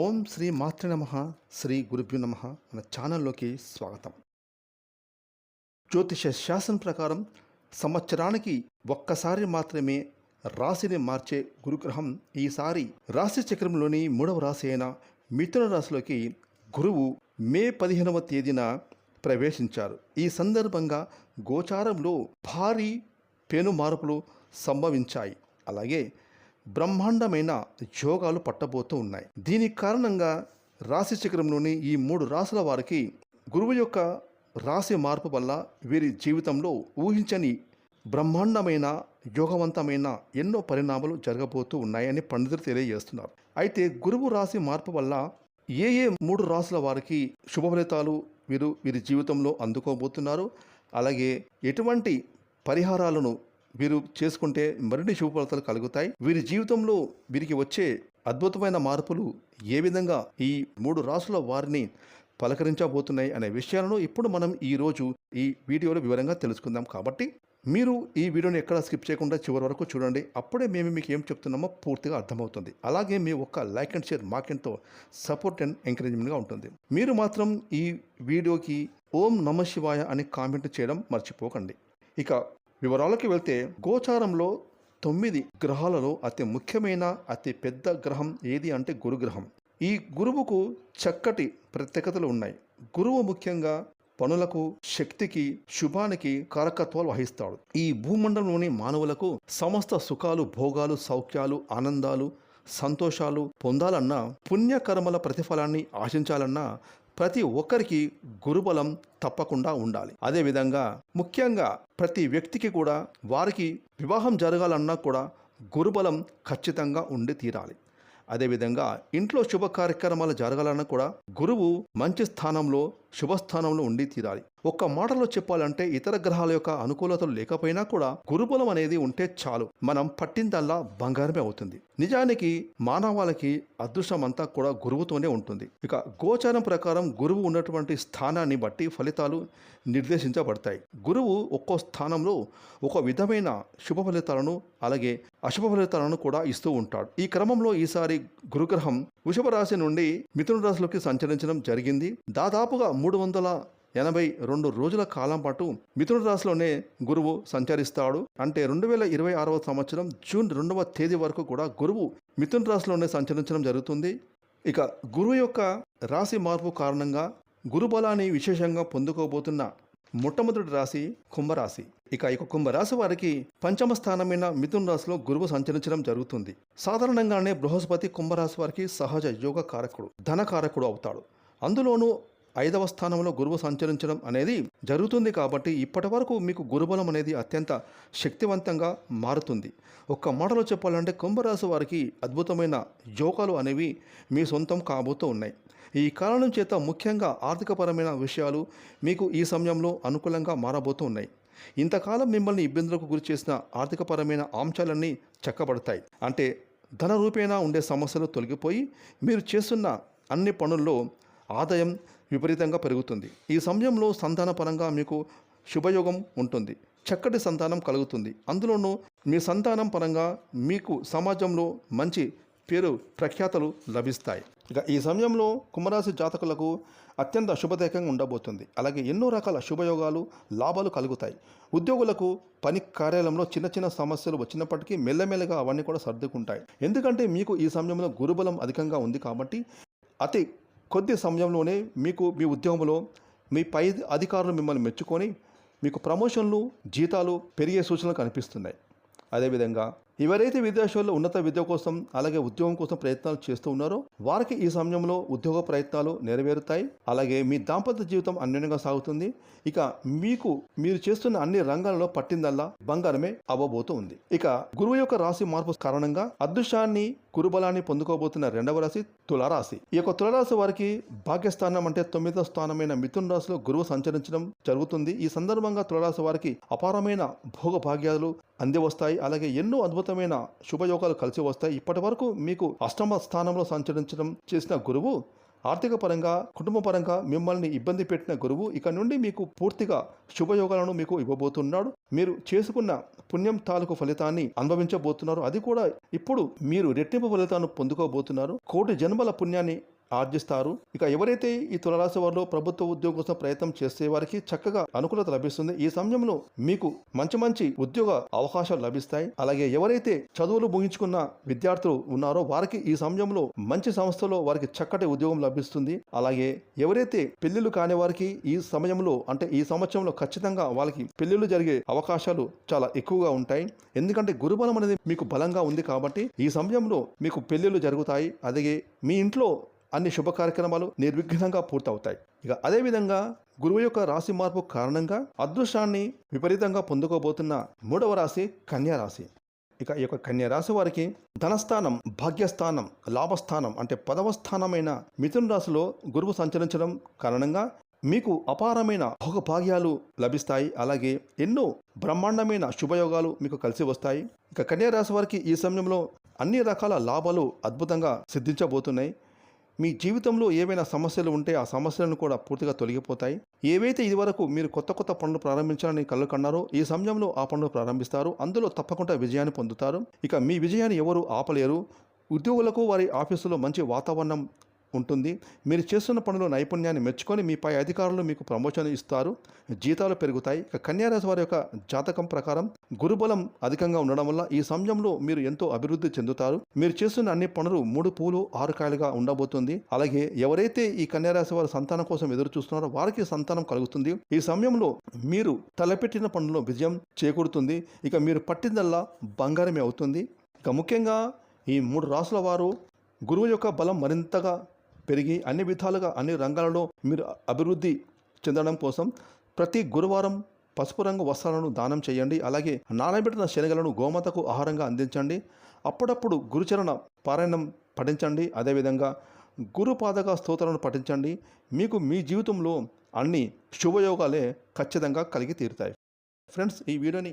ఓం శ్రీ మాతృ నమ శ్రీ గురుభ్యు నమ మన ఛానల్లోకి స్వాగతం. జ్యోతిష శాస్త్రం ప్రకారం సంవత్సరానికి ఒక్కసారి మాత్రమే రాశిని మార్చే గురుగ్రహం ఈసారి రాశి చక్రంలోని మూడవ రాశి అయిన మిథున రాశిలోకి గురువు మే పదిహేనవ తేదీన ప్రవేశించారు. ఈ సందర్భంగా గోచారంలో భారీ పెను మార్పులు సంభవించాయి. అలాగే బ్రహ్మాండమైన యోగాలు పట్టబోతూ ఉన్నాయి. దీని కారణంగా రాశి చక్రంలోని ఈ మూడు రాశుల వారికి గురువు యొక్క రాశి మార్పు వల్ల వీరి జీవితంలో ఊహించని బ్రహ్మాండమైన యోగవంతమైన ఎన్నో పరిణామాలు జరగబోతూ ఉన్నాయని పండితులు తెలియజేస్తున్నారు. అయితే గురువు రాశి మార్పు వల్ల ఏ ఏ మూడు రాశుల వారికి శుభ ఫలితాలు వీరు వీరి జీవితంలో అందుకోబోతున్నారు? అలాగే ఎటువంటి పరిహారాలను వీరు చేసుకుంటే మరిన్ని శుభఫలితాలు కలుగుతాయి. వీరి జీవితంలో వీరికి వచ్చే అద్భుతమైన మార్పులు ఏ విధంగా ఈ మూడు రాసుల వారిని పలకరించబోతున్నాయి అనే విషయాలను ఇప్పుడు మనం ఈరోజు ఈ వీడియోలో వివరంగా తెలుసుకుందాం. కాబట్టి మీరు ఈ వీడియోని ఎక్కడ స్కిప్ చేయకుండా చివరి వరకు చూడండి. అప్పుడే మేము మీకు ఏం చెప్తున్నామో పూర్తిగా అర్థమవుతుంది. అలాగే మీ ఒక్క లైక్ అండ్ షేర్ మాకెంతో సపోర్ట్ అండ్ ఎంకరేజ్మెంట్గా ఉంటుంది. మీరు మాత్రం ఈ వీడియోకి ఓం నమ శివాయ అని కామెంట్ చేయడం మర్చిపోకండి. ఇక వివరాలకి వెళ్తే గోచారంలో తొమ్మిది గ్రహాలలో అతి ముఖ్యమైన అతి పెద్ద గ్రహం ఏది అంటే గురుగ్రహం. ఈ గురువుకు చక్కటి ప్రత్యేకతలు ఉన్నాయి. గురువు ముఖ్యంగా పనులకు శక్తికి శుభానికి కారకత్వాలు వహిస్తాడు. ఈ భూమండలంలోని మానవులకు సమస్త సుఖాలు భోగాలు సౌఖ్యాలు ఆనందాలు సంతోషాలు పొందాలన్నా పుణ్యకర్మల ప్రతిఫలాన్ని ఆశించాలన్నా ప్రతి ఒక్కరికి గురుబలం తప్పకుండా ఉండాలి. అదేవిధంగా ముఖ్యంగా ప్రతి వ్యక్తికి కూడా వారికి వివాహం జరగాలన్నా కూడా గురుబలం ఖచ్చితంగా ఉండి తీరాలి. అదేవిధంగా ఇంట్లో శుభ కార్యక్రమాలు జరగాలన్నా కూడా గురువు మంచి స్థానంలో శుభస్థానంలో ఉండి తీరాలి. ఒక్క మాటలో చెప్పాలంటే ఇతర గ్రహాల యొక్క అనుకూలతలు లేకపోయినా కూడా గురుబలం అనేది ఉంటే చాలు. మనం పట్టిందల్లా బంగారమే అవుతుంది. నిజానికి మానవాళికి అదృష్టం అంతా కూడా గురువుతోనే ఉంటుంది. ఇక గోచారం ప్రకారం గురువు ఉన్నటువంటి స్థానాన్ని బట్టి ఫలితాలు నిర్దేశించబడతాయి. గురువు ఒక్కో స్థానంలో ఒక విధమైన శుభ ఫలితాలను అలాగే అశుభ ఫలితాలను కూడా ఇస్తూ ఉంటాడు. ఈ క్రమంలో ఈసారి గురుగ్రహం వృషభ రాశి నుండి మిథున రాశిలోకి సంచరించడం జరిగింది. దాదాపుగా మూడు వందల ఎనభై రెండు రోజుల కాలం పాటు మిథున రాశిలోనే గురువు సంచరిస్తాడు. అంటే రెండు వేల ఇరవై ఆరవ సంవత్సరం జూన్ రెండవ తేదీ వరకు కూడా గురువు మిథున రాశిలోనే సంచరించడం జరుగుతుంది. ఇక గురువు యొక్క రాశి మార్పు కారణంగా గురుబలాన్ని విశేషంగా పొందుకోబోతున్న మొట్టమొదటి రాశి కుంభరాశి. ఇక ఇక కుంభరాశి వారికి పంచమ స్థానమైన మిథున రాశిలో గురువు సంచరించడం జరుగుతుంది. సాధారణంగానే బృహస్పతి కుంభరాశి వారికి సహజ యోగ కారకుడు ధన కారకుడు అవుతాడు. అందులోనూ ఐదవ స్థానంలో గురువు సంచరించడం అనేది జరుగుతుంది కాబట్టి ఇప్పటి వరకు మీకు గురుబలం అనేది అత్యంత శక్తివంతంగా మారుతుంది. ఒక్క మాటలో చెప్పాలంటే కుంభరాశి వారికి అద్భుతమైన యోగాలు అనేవి మీ సొంతం కాబోతూ ఉన్నాయి. ఈ కారణం చేత ముఖ్యంగా ఆర్థికపరమైన విషయాలు మీకు ఈ సమయంలో అనుకూలంగా మారబోతూ ఉన్నాయి. ఇంతకాలం మిమ్మల్ని ఇబ్బందులకు గురి చేసిన ఆర్థికపరమైన అంశాలన్నీ చక్కబడతాయి. అంటే ధన రూపేణా ఉండే సమస్యలు తొలగిపోయి మీరు చేస్తున్న అన్ని పనుల్లో ఆదాయం విపరీతంగా పెరుగుతుంది. ఈ సమయంలో సంతాన పరంగా మీకు శుభయోగం ఉంటుంది. చక్కటి సంతానం కలుగుతుంది. అందులోనూ మీ సంతానం పరంగా మీకు సమాజంలో మంచి పేరు ప్రఖ్యాతలు లభిస్తాయి. ఇక ఈ సమయంలో కుంభరాశి జాతకులకు అత్యంత శుభదాయకంగా ఉండబోతుంది. అలాగే ఎన్నో రకాల శుభయోగాలు లాభాలు కలుగుతాయి. ఉద్యోగులకు పని కార్యాలయంలో చిన్న చిన్న సమస్యలు వచ్చినప్పటికీ మెల్లమెల్లగా అవన్నీ కూడా సర్దుకుంటాయి. ఎందుకంటే మీకు ఈ సమయంలో గురుబలం అధికంగా ఉంది కాబట్టి అతి కొద్ది సమయంలోనే మీకు మీ ఉద్యోగంలో మీ పై అధికారులు మిమ్మల్ని మెచ్చుకొని మీకు ప్రమోషన్లు జీతాలు పెరిగే సూచనలు కనిపిస్తున్నాయి. అదేవిధంగా ఎవరైతే విదేశాల్లో ఉన్నత విద్య కోసం అలాగే ఉద్యోగం కోసం ప్రయత్నాలు చేస్తూ ఉన్నారో వారికి ఈ సమయంలో ఉద్యోగ ప్రయత్నాలు నెరవేరుతాయి. అలాగే మీ దాంపత్య జీవితం అన్యోన్యంగా సాగుతుంది. ఇక మీకు మీరు చేస్తున్న అన్ని రంగాలలో పట్టిందల్లా బంగారమే అవ్వబోతూ ఉంది ఇక గురువు యొక్క రాశి మార్పు కారణంగా అదృష్టాన్ని గురుబలాన్ని పొందుకోబోతున్న రెండవ రాశి తులారాశి. ఈ యొక్క తులారాశి వారికి భాగ్యస్థానం అంటే తొమ్మిదవ స్థానమైన మిథున రాశిలో గురువు సంచరించడం జరుగుతుంది. ఈ సందర్భంగా తులారాశి వారికి అపారమైన భోగ భాగ్యాలు అంది వస్తాయి అలాగే ఎన్నో అద్భుత అద్భుతమైన శుభయోగాలు కలిసి వస్తాయి. ఇప్పటి వరకు మీకు అష్టమ స్థానంలో సంచరించడం చేసిన గురువు ఆర్థిక పరంగా కుటుంబ పరంగా మిమ్మల్ని ఇబ్బంది పెట్టిన గురువు ఇక నుండి మీకు పూర్తిగా శుభయోగాలను మీకు ఇవ్వబోతున్నాడు. మీరు చేసుకున్న పుణ్యం తాలూకు ఫలితాన్ని అనుభవించబోతున్నారు. అది కూడా ఇప్పుడు మీరు రెట్టింపు ఫలితాన్ని పొందుకోబోతున్నారు. కోటి జన్మల పుణ్యాన్ని ఆర్జిస్తారు. ఇక ఎవరైతే ఈ తులరాశి వారిలో ప్రభుత్వ ఉద్యోగం కోసం ప్రయత్నం చేసే వారికి చక్కగా అనుకూలత లభిస్తుంది. ఈ సమయంలో మీకు మంచి మంచి ఉద్యోగ అవకాశాలు లభిస్తాయి. అలాగే ఎవరైతే చదువులు ముగించుకున్న విద్యార్థులు ఉన్నారో వారికి ఈ సమయంలో మంచి సంస్థలో వారికి చక్కటి ఉద్యోగం లభిస్తుంది. అలాగే ఎవరైతే పెళ్ళిళ్ళు కాని వారికి ఈ సమయంలో అంటే ఈ సంవత్సరంలో ఖచ్చితంగా వాళ్ళకి పెళ్ళిళ్ళు జరిగే అవకాశాలు చాలా ఎక్కువగా ఉంటాయి. ఎందుకంటే గురుబలం అనేది మీకు బలంగా ఉంది కాబట్టి ఈ సమయంలో మీకు పెళ్ళిళ్ళు జరుగుతాయి. అలాగే మీ ఇంట్లో అన్ని శుభ కార్యక్రమాలు నిర్విఘ్నంగా పూర్తవుతాయి. ఇక అదేవిధంగా గురువు యొక్క రాశి మార్పు కారణంగా అదృష్టాన్ని విపరీతంగా పొందుకోబోతున్న మూడవ రాశి కన్యా రాశి. ఇక ఈ యొక్క కన్యా రాశి వారికి ధనస్థానం భాగ్యస్థానం లాభస్థానం అంటే పదవ స్థానమైన మిథున రాశిలో గురువు సంచరించడం కారణంగా మీకు అపారమైన భోగభాగ్యాలు లభిస్తాయి. అలాగే ఎన్నో బ్రహ్మాండమైన శుభయోగాలు మీకు కలిసి వస్తాయి. ఇక కన్యా రాశి వారికి ఈ సమయంలో అన్ని రకాల లాభాలు అద్భుతంగా సిద్ధించబోతున్నాయి. మీ జీవితంలో ఏవైనా సమస్యలు ఉంటే ఆ సమస్యలను కూడా పూర్తిగా తొలగిపోతాయి. ఏవైతే ఇదివరకు మీరు కొత్త కొత్త పనులు ప్రారంభించాలని కళ్ళు కన్నారో ఈ సమయంలో ఆ పనులు ప్రారంభిస్తారు. అందులో తప్పకుండా విజయాన్ని పొందుతారు. ఇక మీ విజయాన్ని ఎవరు ఆపలేరు. ఉద్యోగులకు వారి ఆఫీసులో మంచి వాతావరణం ఉంటుంది. మీరు చేస్తున్న పనుల నైపుణ్యాన్ని మెచ్చుకొని మీపై అధికారులు మీకు ప్రమోషన్ ఇస్తారు. జీతాలు పెరుగుతాయి. ఇక కన్యారాశి వారి యొక్క జాతకం ప్రకారం గురుబలం అధికంగా ఉండడం వల్ల ఈ సమయంలో మీరు ఎంతో అభివృద్ధి చెందుతారు. మీరు చేస్తున్న అన్ని పనులు మూడు పూలు ఆరు కాయలుగా ఉండబోతుంది. అలాగే ఎవరైతే ఈ కన్యారాశి వారి సంతానం కోసం ఎదురు చూస్తున్నారో వారికి సంతానం కలుగుతుంది. ఈ సమయంలో మీరు తలపెట్టిన పనుల్లో విజయం చేకూరుతుంది. ఇక మీరు పట్టిందల్లా బంగారమే అవుతుంది. ఇక ముఖ్యంగా ఈ మూడు రాసుల వారు గురువు యొక్క బలం మరింతగా పెరిగి అన్ని విధాలుగా అన్ని రంగాలలో మీరు అభివృద్ధి చెందడం కోసం ప్రతి గురువారం పసుపు రంగు వస్త్రాలను దానం చేయండి. అలాగే నానబెట్టిన శనగలను గోమాతకు ఆహారంగా అందించండి. అప్పుడప్పుడు గురుచరణ పారాయణం పఠించండి. అదేవిధంగా గురుపాదక స్తోత్రాలను పఠించండి. మీకు మీ జీవితంలో అన్ని శుభయోగాలే ఖచ్చితంగా కలిగి తీరుతాయి. ఫ్రెండ్స్ ఈ వీడియోని